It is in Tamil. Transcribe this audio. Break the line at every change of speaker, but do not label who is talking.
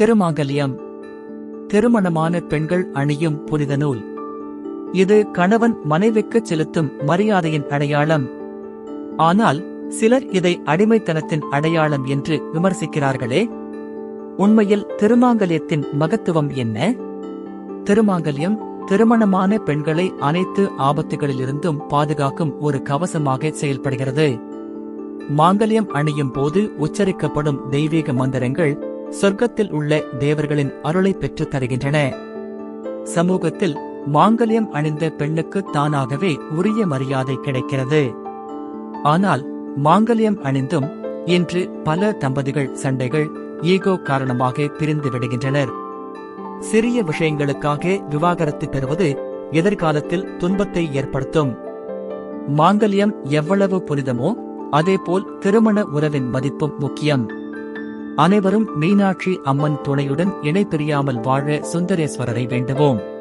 திருமாங்கல்யம். திருமணமான பெண்கள் அணியும் புனித நூல். இது கணவன் மனைவிக்கு செலுத்தும் மரியாதையின் அடையாளம். ஆனால் சிலர் இதை அடிமைத்தனத்தின் அடையாளம் என்று விமர்சிக்கிறார்களே. உண்மையில் திருமாங்கல்யத்தின் மகத்துவம் என்ன? திருமாங்கல்யம் திருமணமான பெண்களை அனைத்து ஆபத்துகளிலிருந்தும் பாதுகாக்கும் ஒரு கவசமாக செயல்படுகிறது. மாங்கல்யம் அணியும் போது உச்சரிக்கப்படும் தெய்வீக மந்திரங்கள் சொர்க்கத்தில் உள்ள தேவர்களின் அருளை பெற்றுத் தருகின்றன. சமூகத்தில் மாங்கல்யம் அணிந்த பெண்ணுக்கு தானாகவே உரிய மரியாதை கிடைக்கிறது. ஆனால் மாங்கல்யம் அணிந்தும் இன்று பல தம்பதிகள் சண்டைகள் ஈகோ காரணமாக பிரிந்து விடுகின்றனர். சிறிய விஷயங்களுக்காக விவாகரத்து பெறுவது எதிர்காலத்தில் துன்பத்தை ஏற்படுத்தும். மாங்கல்யம் எவ்வளவு புனிதமோ அதேபோல் திருமண உறவின் மதிப்பும் முக்கியம். அனைவரும் மீனாட்சி அம்மன் துணையுடன் இணை தெரியாமல் வாழ சுந்தரேஸ்வரரை வேண்டுவோம்.